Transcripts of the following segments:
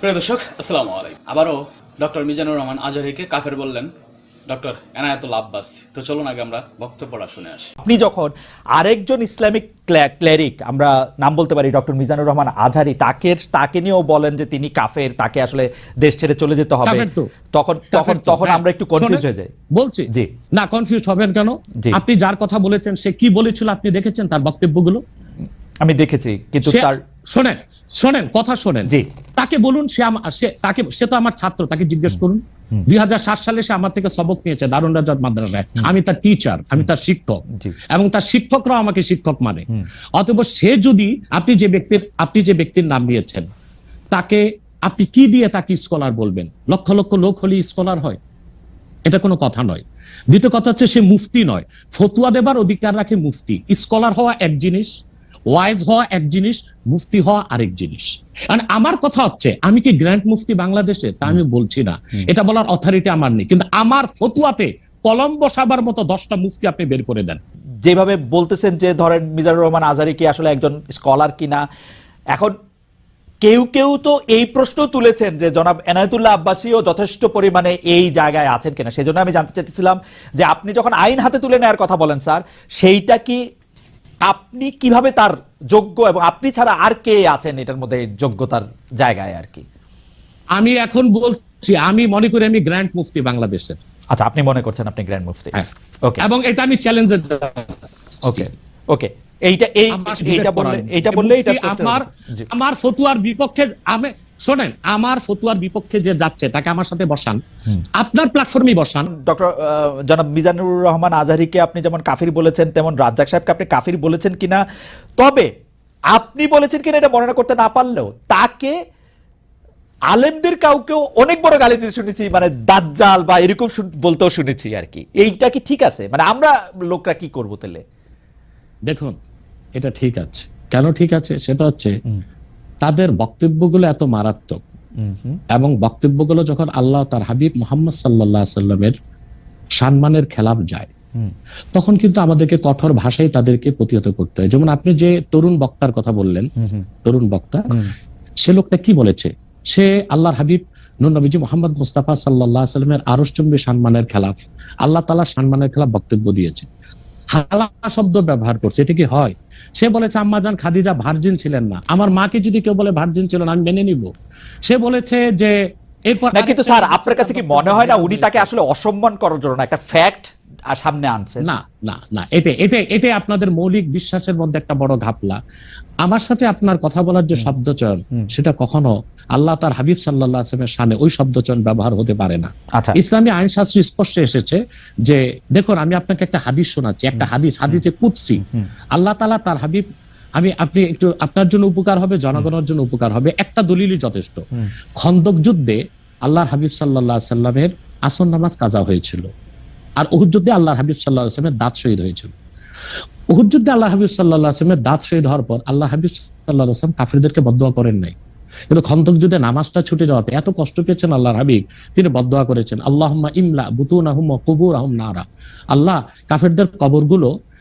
প্রিয় দর্শক আসসালামু আলাইকুম। আবারও ডক্টর মিজানুর রহমান আজহারিকে কাফের বললেন ডক্টর এনায়েতুল আব্বাস। তো চলুন আগে আমরা বক্তব্যটা শুনে আসি। আপনি যখন আরেকজন ইসলামিক ক্লেরিক আমরা নাম বলতে পারি ডক্টর মিজানুর রহমান আজহারি তাকে তাকে নিয়েও বলেন যে তিনি কাফের তাকে আসলে দেশ ছেড়ে চলে যেতে হবে। তখন তখন তখন হ্যাঁ। আমরা একটু কনফিউজ হয়ে যাই। বলছি। জি। না কনফিউজ হবেন কেন। আপনি যার কথা বলেছেন সে কি বলেছিল আপনি দেখেছেন তার বক্তব্যগুলো? আমি দেখেছি কিন্তু তার শোনেন শোনেন কথা শোনেন। জি। তাকে বলুন সে সে তাকে সে তো আমার ছাত্র তাকে জিজ্ঞেস করুন। দুই সালে সে আমার থেকে সবক নিয়েছে দারুণ রাজাত মাদ্রাসায়। আমি তার টিচার আমি তার শিক্ষক। এবং তার শিক্ষকরাও আমাকে শিক্ষক মানে। অতএব সে যদি আপনি যে ব্যক্তির আপনি যে ব্যক্তির নাম নিয়েছেন তাকে আপনি কি দিয়ে তাকে স্কলার বলবেন? লক্ষ লক্ষ লোক হলে স্কলার হয়। এটা কোনো কথা নয়। দ্বিতীয় কথা হচ্ছে সে মুফতি নয়। ফতুয়া দেবার অধিকার রাখে মুফতি। স্কলার হওয়া এক জিনিস ওয়াইজ হওয়া এক জিনিস মুফতি হওয়া আরেক জিনিস। মানে আমার কথা হচ্ছে আমি কি গ্র্যান্ড মুফতি বাংলাদেশে তা আমি বলছি না। এটা বলার অথরিটি আমার নেই। কিন্তু আমার ফতুয়াতে কলম বসাবার মতো দশটা মুফতি আপনি বের করে দেন। যেভাবে বলতেছেন যে ধরেন মিজানুর রহমান আজারি কি আসলে একজন স্কলার কিনা? এখন কেউ কেউ তো এই প্রশ্ন তুলেছেন যে জনাব এনায়তুল্লাহ আব্বাসীও যথেষ্ট পরিমাণে এই জায়গায় আছেন কিনা? সেজন্য আমি জানতে চাইতেছিলাম যে আপনি যখন আইন হাতে তুলে নেওয়ার কথা বলেন স্যার সেইটা কি আপনি কীভাবে তার যোগ্য এবং আপনি ছাড়া আর কে আছেন? এটার মধ্যে যোগ্যতার জায়গায় আর কি। আমি এখন বলছি আমি মনে করি আমি গ্র্যান্ড মুফতি বাংলাদেশের। আচ্ছা আপনি মনে করছেন আপনি গ্র্যান্ড মুফতি। ওকে এবং এটা আমি চ্যালেঞ্জের ওকে ওকে এইটা এই এইটা বললে এইটা বললে এটা আমার আমার ফতুয়ার বিপক্ষে আমি শোনেন আমার ফতুয়ার বিপক্ষে যে যাচ্ছে তাকে আমার সাথে বসান। আপনার প্ল্যাটফর্মে বসান। ডক্টর জনাব মিজানুর রহমান আজহারিকে আপনি যেমন কাফির বলেছেন তেমন রাজ্জাক সাহেবকে আপনি কাফির বলেছেন কিনা? তবে আপনি বলেছেন কিনা এটা বর্ণনা করতে না পারলেও তাকে আলেমদের কাউকেও অনেক বড় গালি দিতে শুনেছি মানে দাজ্জাল বা এরকম বলতেও শুনেছি আর কি। এইটা কি ঠিক আছে? মানে আমরা লোকরা কি করব তাহলে? দেখুন এটা ঠিক আছে। কেন ঠিক আছে? সেটা হচ্ছে তাদের বক্তব্যগুলো এত মারাত্মক। এবং বক্তব্যগুলো যখন আল্লাহ তার হাবিব মোহাম্মদ সাল্লাহ সাল্লামের সম্মানের খেলাফ যায় তখন কিন্তু আমাদেরকে কঠোর ভাষায় তাদেরকে প্রতিহত করতে হয়। যেমন আপনি যে তরুণ বক্তার কথা বললেন তরুণ বক্তা সে লোকটা কি বলেছে? সে আল্লাহর হাবিব নুর নবীজি মোহাম্মদ মুস্তাফা সাল্লাহ সাল্লামের আরসচম্বী সম্মানের খেলাফ আল্লাহ তালা সম্মানের খেলাফ বক্তব্য দিয়েছে। হালা শব্দ ব্যবহার করছে এটা কি হয়? সে বলেছে আম্মা জান খাদিজা ভার্জিন ছিলেন না। আমার মাকে যদি কেউ বলে ভার্জিন ছিল না আমি মেনে নিব। সে বলেছে যে এরপর কিন্তু স্যার আপনার কাছে কি মনে হয় না উনি তাকে আসলে অসম্মান করার জন্য একটা ফ্যাক্ট সামনে আনছেন না না না এটা এটা এটাই আপনাদের মৌলিক বিশ্বাসের মধ্যে একটা বড় ঘাপলা। আমার সাথে আপনার কথা বলার যে শব্দ চয়ন সেটা কখনো আল্লাহ তার হাবিব সাল্লাহ আসলামের সামনে ওই শব্দ চয়ন ব্যবহার হতে পারে না। আচ্ছা। ইসলামী আইন শাস্ত্র স্পষ্ট এসেছে যে দেখুন আমি আপনাকে একটা হাদিস শোনাচ্ছি একটা হাদিস হাদিসে কুৎসি আল্লাহ তালা তার হাবিব আমি আপনি একটু আপনার জন্য উপকার হবে জনগণের জন্য উপকার হবে একটা দলিলই যথেষ্ট। খন্দক যুদ্ধে আল্লাহর হাবিব সাল্লাহ সাল্লামের আসন নামাজ কাজা হয়েছিল। আর যুদ্ধে আল্লাহ হাবিব সাল্লাহ আসলামের দাঁত শহীদ হয়েছিল। যুদ্ধে আল্লাহ হাবিব সাল্লাহ আসলামের দাঁত শহীদ হওয়ার পর আল্লাহ হাবিব সাল্লাহ আসলাম কাফিরদেরকে বদয়া করেন নাই। কিন্তু খন্দক যুদ্ধে নামাজটা ছুটে যাওয়াতে এত কষ্ট পেয়েছেন আল্লাহ হাবিব, তিনি বদয়া করেছেন আল্লাহ ইমলা বুতুন আহম কবুর আহম নারা। আল্লাহ কাফেরদের কবরগুলো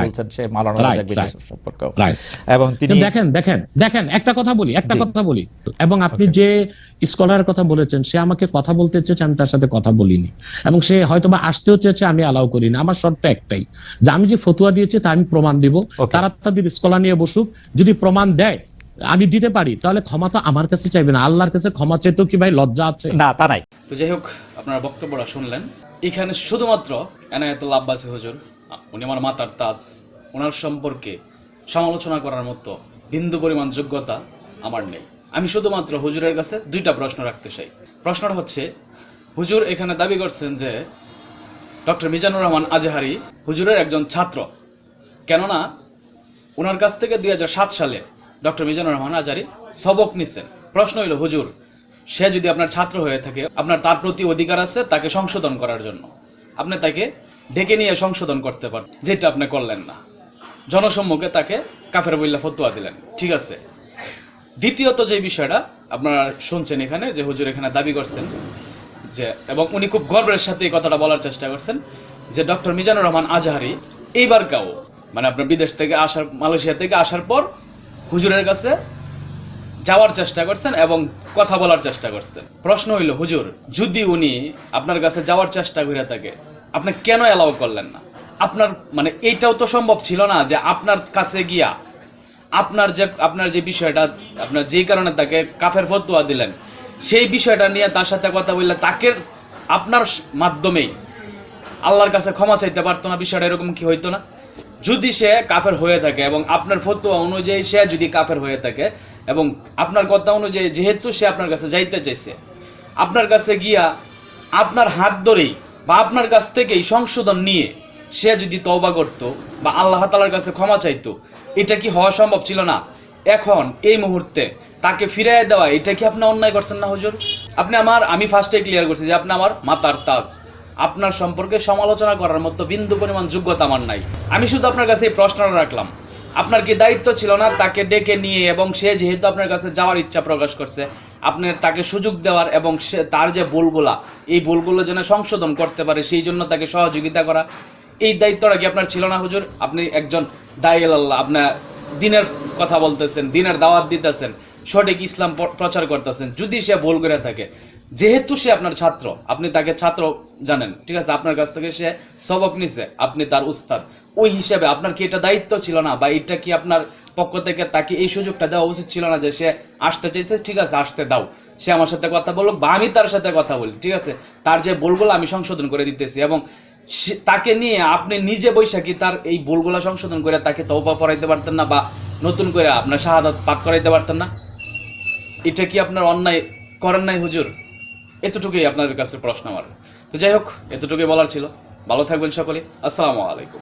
বলছেন সে বিন ইউসুফ এবং তিনি দেখেন দেখেন দেখেন একটা কথা বলি একটা কথা বলি। এবং আপনি যে স্কলারের কথা বলেছেন সে আমাকে কথা বলতে চেয়েছে আমি তার সাথে কথা বলিনি। এবং সে হয়তো বা আসতেও চেয়েছে আমি অ্যালাউ করিনি। আমার শর্ত একটাই যে আমি যে ফতুয়া দিয়েছি তা আমি প্রমাণ দিব। তারা তাদের স্কলার নিয়ে বসুক যদি প্রমাণ দেয় আমি দিতে পারি তাহলে ক্ষমা তো আমার কাছে চাইবে না। আল্লাহর কাছে ক্ষমা চাইতেও কি ভাই লজ্জা আছে? না তা নাই। তো যাই হোক আপনারা বক্তব্যটা শুনলেন। এখানে শুধুমাত্র এনায়েতুল্লাহ আব্বাসী হুজুর উনি আমার মাতার তাজ। ওনার সম্পর্কে সমালোচনা করার মতো বিন্দু পরিমাণ যোগ্যতা আমার নেই। আমি শুধুমাত্র হুজুরের কাছে দুইটা প্রশ্ন রাখতে চাই। প্রশ্নটা হচ্ছে, হুজুর এখানে দাবি করছেন যে, ডক্টর মিজানুর রহমান আজহারি হুজুরের একজন ছাত্র। কেননা ওনার কাছ থেকে দুই হাজার সাত সালে ডক্টর মিজানুর রহমান আজারি সবক নিচ্ছেন প্রশ্ন হইল, হুজুর, সে যদি আপনার ছাত্র হয়ে থাকে, আপনার তার প্রতি অধিকার আছে তাকে সংশোধন করার জন্য। আপনি তাকে ডেকে নিয়ে সংশোধন করতে পারেন যেটা আপনি করলেন না। জনসম্মুখে তাকে কাফের বইল্লা ফতুয়া দিলেন। ঠিক আছে? দ্বিতীয়ত যে বিষয়টা আপনারা শুনছেন এখানে, যে হুজুর এখানে দাবি করছেন যে, এবং উনি খুব গর্বের সাথে এই কথাটা বলার চেষ্টা করছেন যে, ডক্টর মিজানুর রহমান আজহারি এইবার কাও মানে আপনার বিদেশ থেকে আসার, মালয়েশিয়া থেকে আসার পর হুজুরের কাছে যাওয়ার চেষ্টা করছেন এবং কথা বলার চেষ্টা করছেন। প্রশ্ন হইল, হুজুর, যদি উনি আপনার কাছে যাওয়ার চেষ্টা করে থাকে আপনি কেন অ্যালাউ করলেন না? আপনার মানে এইটাও তো সম্ভব ছিল না যে আপনার কাছে গিয়া আপনার যে আপনার যে বিষয়টা, আপনার যেই কারণে তাকে কাফের ফতুয়া দিলেন, সেই বিষয়টা নিয়ে তার সাথে কথা বললে তাকে আপনার মাধ্যমেই আল্লাহর কাছে ক্ষমা চাইতে পারতো না, বিষয়টা এরকম কি হইতো না? যদি সে কাফের হয়ে থাকে এবং আপনার ফতুয়া অনুযায়ী সে যদি কাফের হয়ে থাকে এবং আপনার কথা অনুযায়ী যেহেতু সে আপনার কাছে যাইতে চাইছে, আপনার কাছে গিয়া আপনার হাত ধরেই বা আপনার কাছ থেকে এই সংশোধন নিয়ে সে যদি তওবা করত বা আল্লাহ তালার কাছে ক্ষমা চাইতো, এটা কি হওয়া সম্ভব ছিল না? এখন এই মুহূর্তে তাকে ফিরাইয়া দেওয়া, এটা কি আপনি অন্যায় করছেন না হুজুর? আপনি আমার, আমি ফার্স্টে ক্লিয়ার করছি যে আপনি আমার মাতার তাজ। আপনার সম্পর্কে সমালোচনা করার মতো বিন্দু পরিমাণ যোগ্যতা আমার নাই। আমি শুধু আপনার কাছে এই প্রশ্নটা রাখলাম। আপনার কি দায়িত্ব ছিল না তাকে ডেকে নিয়ে এবং সে যেহেতু আপনার কাছে যাওয়ার ইচ্ছা প্রকাশ করছে আপনার তাকে সুযোগ দেওয়ার এবং সে তার যে ভুলগুলা, এই ভুলগুলো যেন সংশোধন করতে পারে, সেই জন্য তাকে সহযোগিতা করা। এই দায়িত্বটা কি আপনার ছিল না, হুজুর? আপনি একজন দায়িল আল্লাহ, আপনার দিনের কথা বলতেছেন, দিনের দাওয়াত দিতেছেন, সঠিক ইসলাম প্রচার করতেছেন, যদি সে ভুল করে থাকে। যেহেতু সে আপনার ছাত্র, আপনি তাকে ছাত্র জানেন, ঠিক আছে? আপনার কাছ থেকে সে সবক নিছে, আপনি তার উস্তাদ। ওই হিসেবে আপনার কি এটা দায়িত্ব ছিল না? বা এটা কি আপনার পক্ষ থেকে তাকে এই সুযোগটা দেওয়া উচিত ছিল না যে সে আসতে চাইছে ঠিক আছে, আসতে দাও। সে আমার সাথে কথা বলল বা আমি তার সাথে কথা বলি, ঠিক আছে? তার যে ভুলগুলো আমি সংশোধন করে দিতেছি এবং তাকে নিয়ে আপনি নিজে বৈশাখী তার এই ভুলগুলো সংশোধন করে তাকে তৌবা পড়াইতে পারতেন না বা নতুন করে আপনার শাহাদাত পাঠ করাইতে পারতেন না। এটা কি আপনার অন্যায় করেন নাই হুজুর? এতটুকুই আপনাদের কাছে প্রশ্ন আমার। তো যাই হোক, এতটুকুই বলার ছিল। ভালো থাকবেন সকলে। আসসালামু আলাইকুম।